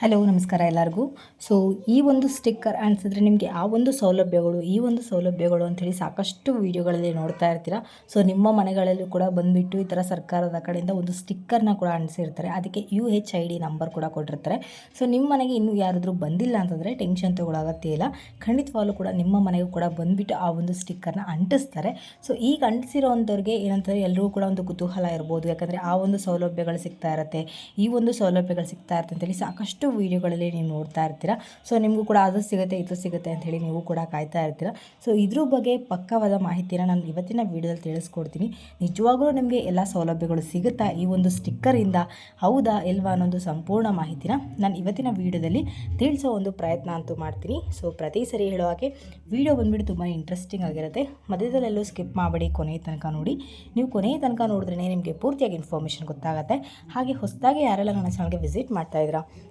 Hello, ನಮಸ್ಕಾರ ಎಲ್ಲರಿಗೂ. So ಈ ಒಂದು ಸ್ಟಿಕ್ಕರ್ ಅನಿಸಿದ್ರೆ ನಿಮಗೆ ಆ ಒಂದು ಸೌಲಭ್ಯಗಳು, ಈ ಒಂದು ಸೌಲಭ್ಯಗಳು ಅಂಥೇಳಿ ಸಾಕಷ್ಟು ವೀಡಿಯೋಗಳಲ್ಲಿ ನೋಡ್ತಾ ಇರ್ತೀರ? ಸೊ ನಿಮ್ಮ ಮನೆಗಳಲ್ಲೂ ಕೂಡ ಬಂದುಬಿಟ್ಟು ಈ ಥರ ಸರ್ಕಾರದ ಕಡೆಯಿಂದ ಒಂದು ಸ್ಟಿಕ್ಕರ್ನ ಕೂಡ ಅಂಟಿಸಿರ್ತಾರೆ ಅದಕ್ಕೆ U H I D number ಕೂಡ ಕೊಟ್ಟಿರ್ತಾರೆ. ಸೊ ನಿಮ್ಮ ಮನೆಗೆ ಇನ್ನೂ ಯಾರಾದರೂ ಬಂದಿಲ್ಲ ಅಂತಂದರೆ ಟೆನ್ಷನ್ ತೊಗೊಳ್ಳೋ ಅಗತ್ಯ ಇಲ್ಲ. ಖಂಡಿತವಾಗ್ಲೂ ಕೂಡ ನಿಮ್ಮ ಮನೆಗೂ ಕೂಡ ಬಂದುಬಿಟ್ಟು ಆ ಒಂದು ಸ್ಟಿಕ್ಕರ್ನ ಅಂಟಿಸ್ತಾರೆ. ಸೊ ಈಗ ಅಂಟಿಸಿರೋ ಅಂಥವ್ರಿಗೆ ಏನಂತಾರೆ ಎಲ್ಲರೂ ಕೂಡ ಒಂದು ಕುತೂಹಲ ಇರ್ಬೋದು. ಯಾಕಂದರೆ ಆ ಒಂದು ಸೌಲಭ್ಯಗಳು ಸಿಗ್ತಾ ಇರುತ್ತೆ, ಈ ಒಂದು ಸೌಲಭ್ಯಗಳು ಸಿಗ್ತಾ ಇರುತ್ತೆ ಅಂತೇಳಿ ಸಾಕಷ್ಟು ವೀಡಿಯೋಗಳಲ್ಲಿ ನೀವು ನೋಡ್ತಾ ಇರ್ತೀರ? ಸೊ ನಿಮಗೂ ಕೂಡ ಅದು ಸಿಗುತ್ತೆ, ಇದು ಸಿಗುತ್ತೆ ಅಂತ ಹೇಳಿ ನೀವು ಕೂಡ ಕಾಯ್ತಾ ಇರ್ತೀರ? ಸೊ ಇದ್ರ ಬಗ್ಗೆ ಪಕ್ಕವಾದ ಮಾಹಿತಿನ ನಾನು ಇವತ್ತಿನ ವೀಡಿಯೋದಲ್ಲಿ ತಿಳಿಸ್ಕೊಡ್ತೀನಿ. ನಿಜವಾಗ್ಲೂ ನಿಮಗೆ ಎಲ್ಲ ಸೌಲಭ್ಯಗಳು ಸಿಗುತ್ತಾ ಈ ಒಂದು ಸ್ಟಿಕ್ಕರಿಂದ ಹೌದಾ ಇಲ್ವಾ ಅನ್ನೋದು ಸಂಪೂರ್ಣ ಮಾಹಿತಿನ ನಾನು ಇವತ್ತಿನ ವೀಡಿಯೋದಲ್ಲಿ ತಿಳಿಸೋ ಒಂದು ಪ್ರಯತ್ನ ಅಂತೂ ಮಾಡ್ತೀನಿ. ಸೊ ಪ್ರತಿ ಸರಿ ಹೇಳೋ ಹಾಗೆ ವೀಡಿಯೋ ಬಂದುಬಿಟ್ಟು ತುಂಬಾ ಇಂಟ್ರೆಸ್ಟಿಂಗ್ ಆಗಿರುತ್ತೆ. ಮಧ್ಯದಲ್ಲೆಲ್ಲೂ ಸ್ಕಿಪ್ ಮಾಡಬೇಡಿ ಕೊನೆಯ ತನಕ ನೋಡಿ. ನೀವು ಕೊನೆಯ ತನಕ ನೋಡಿದ್ರೆ ನಿಮಗೆ ಪೂರ್ತಿಯಾಗಿ ಇನ್ಫಾರ್ಮೇಷನ್ ಗೊತ್ತಾಗುತ್ತೆ. ಹಾಗೆ ಹೊಸದಾಗಿ ಯಾರೆಲ್ಲ ನನ್ನ ಚಾನಲ್ಗೆ ವಿಸಿಟ್ ಮಾಡ್ತಾ ಇದ್ದೀರಾ?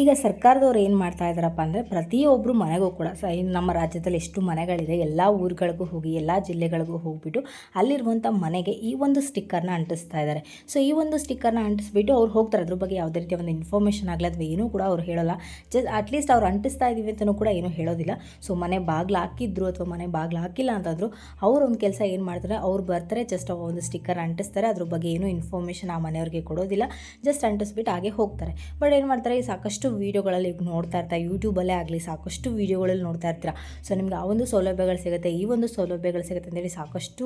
ಈಗ ಸರ್ಕಾರದವ್ರು ಏನು ಮಾಡ್ತಾ ಇದ್ದಾರಪ್ಪ ಅಂದರೆ ಪ್ರತಿಯೊಬ್ಬರು ಮನೆಗೂ ಕೂಡ ಸ ನಮ್ಮ ರಾಜ್ಯದಲ್ಲಿ ಎಷ್ಟು ಮನೆಗಳಿದೆ, ಎಲ್ಲ ಊರುಗಳಿಗೂ ಹೋಗಿ, ಎಲ್ಲ ಜಿಲ್ಲೆಗಳಿಗೂ ಹೋಗಿಬಿಟ್ಟು ಅಲ್ಲಿರುವಂಥ ಮನೆಗೆ ಈ ಒಂದು ಸ್ಟಿಕ್ಕರ್ನ ಅಂಟಿಸ್ತಾ ಇದ್ದಾರೆ ಸೊ ಈ ಒಂದು ಸ್ಟಿಕ್ಕರ್ನ ಅಂಟಿಸ್ಬಿಟ್ಟು ಅವ್ರು ಹೋಗ್ತಾರೆ. ಅದ್ರ ಬಗ್ಗೆ ಯಾವುದೇ ರೀತಿಯ ಒಂದು ಇನ್ಫಾರ್ಮೇಷನ್ ಆಗಲಿ ಅಥವಾ ಏನೂ ಕೂಡ ಅವ್ರು ಹೇಳೋಲ್ಲ. ಜಸ್ಟ್ ಅಟ್ಲೀಸ್ಟ್ ಅವ್ರು ಅಂಟಿಸ್ತಾ ಇದ್ದೀವಿ ಅಂತಲೂ ಕೂಡ ಏನೂ ಹೇಳೋದಿಲ್ಲ. ಸೊ ಮನೆ ಬಾಗಿಲು ಹಾಕಿದ್ರು ಅಥವಾ ಮನೆ ಬಾಗಿಲು ಹಾಕಿಲ್ಲ ಅಂತಂದ್ರು ಅವ್ರು ಒಂದು ಕೆಲಸ ಏನು ಮಾಡ್ತಾರೆ, ಅವ್ರು ಬರ್ತಾರೆ ಜಸ್ಟ್ ಒಂದು ಸ್ಟಿಕ್ಕರ್ ಅಂಟಿಸ್ತಾರೆ. ಅದ್ರ ಬಗ್ಗೆ ಏನೂ ಇನ್ಫಾರ್ಮೇಷನ್ ಆ ಮನೆಯವ್ರಿಗೆ ಕೊಡೋದಿಲ್ಲ. ಜಸ್ಟ್ ಅಂಟಿಸ್ಬಿಟ್ಟು ಹಾಗೆ ಹೋಗ್ತಾರೆ. ಬಟ್ ಏನು ಮಾಡ್ತಾರೆ ಸಾಕಷ್ಟು ಸಾಕಷ್ಟು ವೀಡಿಯೋಗಳಲ್ಲಿ ನೋಡ್ತಾ ಇರ್ತಾ ಯೂಟ್ಯೂಬಲ್ಲೇ ಆಗಲಿ ಸಾಕಷ್ಟು ವೀಡಿಯೋಗಳಲ್ಲಿ ನೋಡ್ತಾ ಇರ್ತೀರ? ಸೊ ನಿಮ್ಗೆ ಆ ಒಂದು ಸೌಲಭ್ಯಗಳು ಸಿಗುತ್ತೆ, ಈ ಒಂದು ಸೌಲಭ್ಯಗಳು ಸಿಗುತ್ತೆ ಅಂತೇಳಿ ಸಾಕಷ್ಟು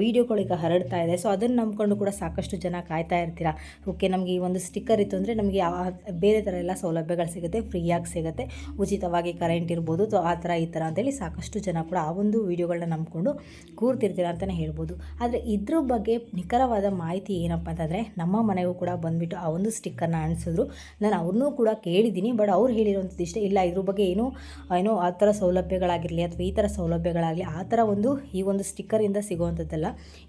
ವೀಡಿಯೋಗಳಿಗೆ ಹರಡ್ತಾ ಇದೆ. ಸೊ ಅದನ್ನು ನಂಬ್ಕೊಂಡು ಕೂಡ ಸಾಕಷ್ಟು ಜನ ಕಾಯ್ತಾ ಇರ್ತೀರ? ಓಕೆ ನಮಗೆ ಈ ಒಂದು ಸ್ಟಿಕ್ಕರ್ ಇತ್ತು ಅಂದರೆ ನಮಗೆ ಬೇರೆ ಥರ ಎಲ್ಲ ಸೌಲಭ್ಯಗಳು ಸಿಗುತ್ತೆ ಫ್ರೀಯಾಗಿ ಸಿಗುತ್ತೆ. ಉಚಿತವಾಗಿ ಕರೆಂಟ್ ಇರ್ಬೋದು ಸೊ ಆ ಥರ ಈ ಥರ ಅಂತೇಳಿ ಸಾಕಷ್ಟು ಜನ ಕೂಡ ಆ ಒಂದು ವೀಡಿಯೋಗಳನ್ನ ನಂಬಿಕೊಂಡು ಕೂರ್ತಿರ್ತೀರ ಅಂತಲೇ ಹೇಳ್ಬೋದು. ಆದರೆ ಇದ್ರ ಬಗ್ಗೆ ನಿಖರವಾದ ಮಾಹಿತಿ ಏನಪ್ಪ ಅಂತಂದರೆ, ನಮ್ಮ ಮನೆಗೂ ಕೂಡ ಬಂದುಬಿಟ್ಟು ಆ ಒಂದು ಸ್ಟಿಕ್ಕರ್ನ ಅಣಿಸಿದ್ರು ನಾನು ಅವ್ರನ್ನೂ ಕೂಡ ಕೇಳಿದ್ದೀನಿ, ಬಟ್ ಅವ್ರು ಹೇಳಿರುವಂಥದ್ದು ಇಷ್ಟೇ ಇಲ್ಲ. ಇದ್ರ ಬಗ್ಗೆ ಏನು, ಏನೋ ಆ ಥರ ಸೌಲಭ್ಯಗಳಾಗಿರಲಿ ಅಥವಾ ಈ ಥರ ಸೌಲಭ್ಯಗಳಾಗಲಿ ಆ ಥರ ಒಂದು, ಈ ಒಂದು ಸ್ಟಿಕ್ಕರಿಂದ ಸಿಗುವಂಥದ್ದಲ್ಲ.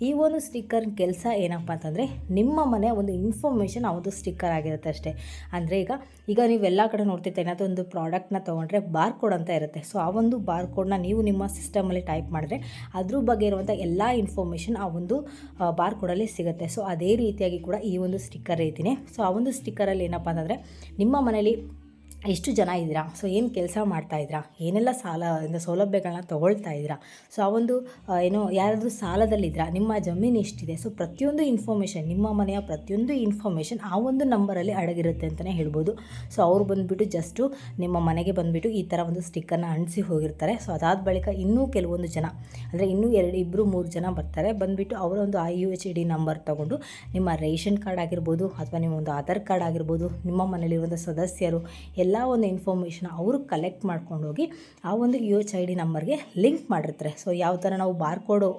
ಈ ಒಂದು ಸ್ಟಿಕ್ಕರ್ ಕೆಲಸ ಏನಪ್ಪ ಅಂತಂದರೆ, ನಿಮ್ಮ ಮನೆ ಒಂದು ಇನ್ಫಾರ್ಮೇಷನ್ ಆ ಒಂದು ಸ್ಟಿಕ್ಕರ್ ಆಗಿರುತ್ತೆ ಅಷ್ಟೇ. ಅಂದರೆ ಈಗ ಈಗ ನೀವು ಎಲ್ಲ ಕಡೆ ನೋಡ್ತಿರ್ತಾ ಏನಾದರೂ ಒಂದು ಪ್ರಾಡಕ್ಟ್ನ ತೊಗೊಂಡ್ರೆ ಬಾರ್ ಕೋಡ್ ಅಂತ ಇರುತ್ತೆ. ಸೊ ಆ ಒಂದು ಬಾರ್ ಕೋಡ್ನ ನೀವು ನಿಮ್ಮ ಸಿಸ್ಟಮಲ್ಲಿ ಟೈಪ್ ಮಾಡಿದ್ರೆ, ಅದ್ರ ಬಗ್ಗೆ ಇರುವಂಥ ಎಲ್ಲ ಇನ್ಫಾರ್ಮೇಷನ್ ಆ ಒಂದು ಬಾರ್ ಕೋಡಲ್ಲಿ ಸಿಗುತ್ತೆ. ಸೊ ಅದೇ ರೀತಿಯಾಗಿ ಕೂಡ ಈ ಒಂದು ಸ್ಟಿಕ್ಕರ್ ಇದ್ದೀನಿ. ಸೊ ಆ ಒಂದು ಸ್ಟಿಕ್ಕರಲ್ಲಿ ಏನಪ್ಪ ಅಂತಂದರೆ, ನಿಮ್ಮ ಮನೇಲಿ ಎಷ್ಟು ಜನ ಇದ್ದೀರಾ? ಸೊ ಏನು ಕೆಲಸ ಮಾಡ್ತಾಯಿದ್ದೀರಾ ಏನೆಲ್ಲ ಸಾಲ ಸೌಲಭ್ಯಗಳನ್ನ ತೊಗೊಳ್ತಾ ಇದ್ದೀರಾ? ಸೊ ಆ ಒಂದು ಏನು ಯಾರಾದರೂ ಸಾಲದಲ್ಲಿದ್ದೀರಾ ನಿಮ್ಮ ಜಮೀನು ಎಷ್ಟಿದೆ? ಸೊ ಪ್ರತಿಯೊಂದು ಇನ್ಫಾರ್ಮೇಷನ್ ನಿಮ್ಮ ಮನೆಯ ಪ್ರತಿಯೊಂದು ಇನ್ಫಾರ್ಮೇಷನ್ ಆ ಒಂದು ನಂಬರಲ್ಲಿ ಅಡಗಿರುತ್ತೆ ಅಂತಲೇ ಹೇಳ್ಬೋದು. ಸೊ ಅವ್ರು ಬಂದುಬಿಟ್ಟು ಜಸ್ಟು ನಿಮ್ಮ ಮನೆಗೆ ಬಂದುಬಿಟ್ಟು ಈ ಥರ ಒಂದು ಸ್ಟಿಕ್ಕರ್ನ ಅಂಟಿಸಿ ಹೋಗಿರ್ತಾರೆ. ಸೊ ಅದಾದ ಬಳಿಕ ಇನ್ನೂ ಕೆಲವೊಂದು ಜನ, ಅಂದರೆ ಇನ್ನೂ ಎರಡು ಇಬ್ಬರು ಮೂರು ಜನ ಬರ್ತಾರೆ. ಬಂದುಬಿಟ್ಟು ಅವರ ಒಂದು I U H D number ತೊಗೊಂಡು ನಿಮ್ಮ ರೇಷನ್ ಕಾರ್ಡ್ ಆಗಿರ್ಬೋದು, ಅಥವಾ ನಿಮ್ಮ ಒಂದು ಆಧಾರ್ ಕಾರ್ಡ್ ಆಗಿರ್ಬೋದು, ನಿಮ್ಮ ಮನೇಲಿರುವಂಥ ಸದಸ್ಯರು, ಎಲ್ಲ ಎಲ್ಲ ಒಂದು ಇನ್ಫಾರ್ಮೇಷನ್ ಅವರು ಕಲೆಕ್ಟ್ ಮಾಡ್ಕೊಂಡು ಹೋಗಿ ಆ ಒಂದು ಯು ಎಚ್ ಐ ಡಿ ನಂಬರ್ಗೆ ಲಿಂಕ್ ಮಾಡಿರ್ತಾರೆ. ಸೊ ಯಾವ ಥರ ನಾವು ಬಾರ್ ಕೋಡು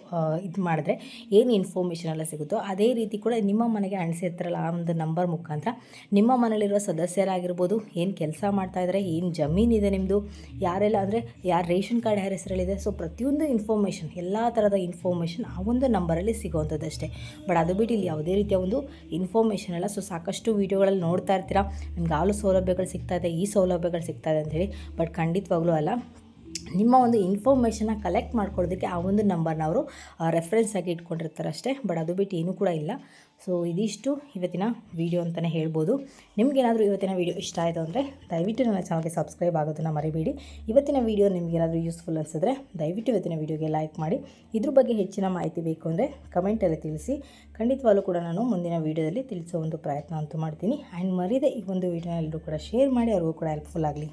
ಇದು ಮಾಡಿದ್ರೆ ಏನು ಇನ್ಫಾರ್ಮೇಷನ್ ಎಲ್ಲ ಸಿಗುತ್ತೋ ಅದೇ ರೀತಿ ಕೂಡ ನಿಮ್ಮ ಮನೆಗೆ ಅಣಿಸಿರ್ತಾರಲ್ಲ ಆ ಒಂದು ನಂಬರ್ ಮುಖಾಂತರ ನಿಮ್ಮ ಮನೇಲಿರೋ ಸದಸ್ಯರಾಗಿರ್ಬೋದು, ಏನು ಕೆಲಸ ಮಾಡ್ತಾ ಇದ್ದಾರೆ ಏನು ಜಮೀನಿದೆ ನಿಮ್ಮದು ಯಾರೆಲ್ಲ ಅಂದರೆ ಯಾರು ರೇಷನ್ ಕಾರ್ಡ್ ಯಾರ ಹೆಸರಲ್ಲಿದೆ ಸೊ ಪ್ರತಿಯೊಂದು ಇನ್ಫಾರ್ಮೇಷನ್ ಎಲ್ಲ ಥರದ ಇನ್ಫಾರ್ಮೇಷನ್ ಆ ಒಂದು ನಂಬರಲ್ಲಿ ಸಿಗುವಂಥದ್ದು ಅಷ್ಟೇ. ಬಟ್ ಅದು ಬಿಟ್ಟು ಇಲ್ಲಿ ಯಾವುದೇ ರೀತಿಯ ಒಂದು ಇನ್ಫಾರ್ಮೇಷನ್ ಎಲ್ಲ ಸೊ ಸಾಕಷ್ಟು ವೀಡಿಯೋಗಳಲ್ಲಿ ನೋಡ್ತಾ ಇರ್ತೀರಾ, ನಿಮ್ಗೆ ಹಾಲು ಸೌಲಭ್ಯಗಳು ಸಿಗ್ತಾ ಇದೆ ಈ ಸೌಲಭ್ಯಗಳು ಅಂತ ಅಂಥೇಳಿ ಬಟ್ ಖಂಡಿತವಾಗ್ಲೂ ಅಲ್ಲ. ನಿಮ್ಮ ಒಂದು ಇನ್ಫಾರ್ಮೇಷನ್ನ ಕಲೆಕ್ಟ್ ಮಾಡ್ಕೊಳ್ಳೋದಕ್ಕೆ ಆ ಒಂದು ನಂಬರ್ನ ಅವರು ರೆಫರೆನ್ಸ್ ಆಗಿ ಇಟ್ಕೊಂಡಿರ್ತಾರೆ ಅಷ್ಟೇ ಬಟ್ ಅದು ಬಿಟ್ಟು ಏನೂ ಕೂಡ ಇಲ್ಲ. ಸೊ ಇದಿಷ್ಟು ಇವತ್ತಿನ ವೀಡಿಯೋ ಅಂತಲೇ ಹೇಳ್ಬೋದು. ನಿಮಗೇನಾದರೂ ಇವತ್ತಿನ ವೀಡಿಯೋ ಇಷ್ಟ ಆಯಿತು ಅಂದರೆ ದಯವಿಟ್ಟು ನನ್ನ ಚಾನಲ್ಗೆ ಸಬ್ಸ್ಕ್ರೈಬ್ ಆಗೋದನ್ನು ಮರಿಬೇಡಿ. ಇವತ್ತಿನ ವೀಡಿಯೋ ನಿಮಗೇನಾದರೂ ಯೂಸ್ಫುಲ್ ಅನಿಸಿದ್ರೆ ದಯವಿಟ್ಟು ಇವತ್ತಿನ ವೀಡಿಯೋಗೆ ಲೈಕ್ ಮಾಡಿ. ಇದ್ರ ಬಗ್ಗೆ ಹೆಚ್ಚಿನ ಮಾಹಿತಿ ಬೇಕು ಅಂದರೆ ಕಮೆಂಟಲ್ಲಿ ತಿಳಿಸಿ. ಖಂಡಿತವಾಗಲೂ ಕೂಡ ನಾನು ಮುಂದಿನ ವೀಡಿಯೋದಲ್ಲಿ ತಿಳಿಸೋ ಒಂದು ಪ್ರಯತ್ನ ಅಂತೂ ಮಾಡ್ತೀನಿ. ಆ್ಯಂಡ್ ಮರಿದೆ ಈ ಒಂದು ವೀಡಿಯೋನ ಎಲ್ಲರೂ ಕೂಡ ಶೇರ್ ಮಾಡಿ, ಅವ್ರಿಗೂ ಕೂಡ ಹೆಲ್ಪ್ಫುಲ್ ಆಗಲಿ.